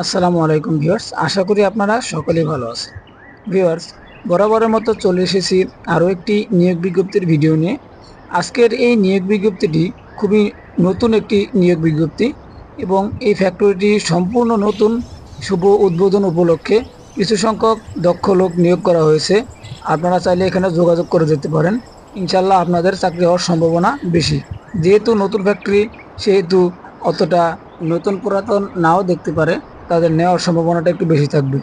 আসসালামু আলাইকুম ভিউয়ার্স, আশা করি আপনারা সকলেই ভালো আছেন। ভিউয়ার্স, বরাবরের মতো চলে এসেছি আরও একটি নিয়োগ বিজ্ঞপ্তির ভিডিও নিয়ে। আজকের এই নিয়োগ বিজ্ঞপ্তিটি খুবই নতুন একটি নিয়োগ বিজ্ঞপ্তি এবং এই ফ্যাক্টরিটি সম্পূর্ণ নতুন, শুভ উদ্বোধন উপলক্ষে কিছু সংখ্যক দক্ষ লোক নিয়োগ করা হয়েছে। আপনারা চাইলে এখানে যোগাযোগ করে যেতে পারেন। ইনশাল্লাহ আপনাদের চাকরি হওয়ার সম্ভাবনা বেশি। যেহেতু নতুন ফ্যাক্টরি, সেহেতু অতটা নতুন পুরাতন নাও দেখতে পারে। তাদের নেওয়ার সম্ভাবনাটা একটু বেশি থাকবে।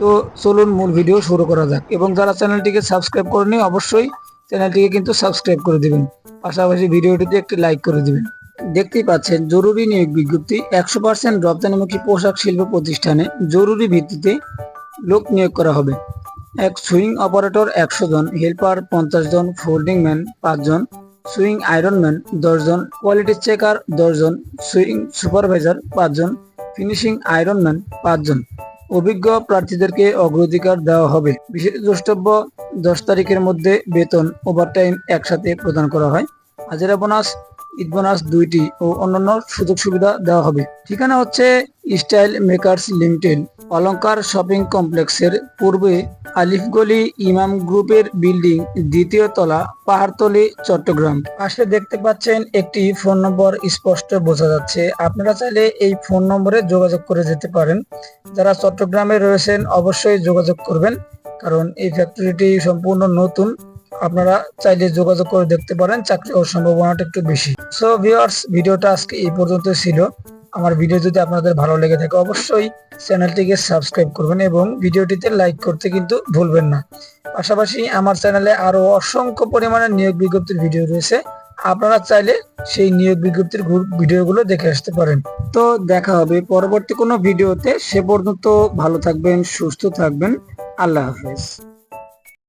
তো চলুন মূল ভিডিও শুরু করা যাক। এবং যারা চ্যানেলটিকে সাবস্ক্রাইব করেনি অবশ্যই চ্যানেলটিকে কিন্তু সাবস্ক্রাইব করে দিবেন। পাশাপাশি ভিডিওটিতে একটি লাইক করে দিবেন। দেখতেই পাচ্ছেন, জরুরি নিয়োগ বিজ্ঞপ্তি, একশো পার্সেন্ট রপ্তানিমুখী পোশাক শিল্প প্রতিষ্ঠানে জরুরি ভিত্তিতে লোক নিয়োগ করা হবে। এক সুইং অপারেটর একশো জন, হেল্পার পঞ্চাশ জন, ফোল্ডিং ম্যান পাঁচজন সুইং আয়রনম্যান দশজন কোয়ালিটি চেকার দশজন সুইং সুপারভাইজার পাঁচজন ফিনিশিং আয়রন ম্যান পাঁচজন। অভিজ্ঞ প্রার্থীদেরকে অগ্রাধিকার দেওয়া হবে। বিশেষ দ্রষ্টব্য, দশ তারিখের মধ্যে বেতন ওভারটাইম একসাথে প্রদান করা হয়। হাজিরা বোনাস ঈদ বোনাস দুইটি ও অন্যান্য সুযোগ সুবিধা দেওয়া হবে। ঠিকানা হচ্ছে style makers limited Alankar shopping কমপ্লেক্সের পূর্বে আলিফগলি ইমাম গ্রুপের বিল্ডিং, দ্বিতীয় তলা, পাহাড়তলি, চট্টগ্রাম। পাশে দেখতে পাচ্ছেন একটি ফোন নম্বর, স্পষ্ট বোঝা যাচ্ছে। আপনারা চাইলে এই ফোন নম্বরে যোগাযোগ করে যেতে পারেন। যারা চট্টগ্রামে রয়েছেন, অবশ্যই যোগাযোগ করবেন, কারণ এই ফ্যাক্টরিটি সম্পূর্ণ নতুন। আপনারা চাইলে যোগাযোগ করে দেখতে পারেন, চাকরি হওয়ার সম্ভাবনাটা একটু বেশি। সো ভিউয়ার্স ভিডিওটা আজকে এই পর্যন্ত ছিল। আমার ভিডিও যদি আপনাদের ভালো লেগে থাকে, অবশ্যই চ্যানেলটিকে সাবস্ক্রাইব করবেন এবং ভিডিওটিতে লাইক করতে কিন্তু ভুলবেন না। পাশাপাশি আমার চ্যানেলে আরও অসংখ্য পরিমাণে নিয়োগ বিজ্ঞপ্তির ভিডিও রয়েছে। আপনারা চাইলে সেই নিয়োগ বিজ্ঞপ্তির ভিডিওগুলো দেখে আসতে পারেন। তো দেখা হবে পরবর্তী কোনো ভিডিওতে সে পর্যন্ত ভালো থাকবেন, সুস্থ থাকবেন। আল্লাহ হাফেজ।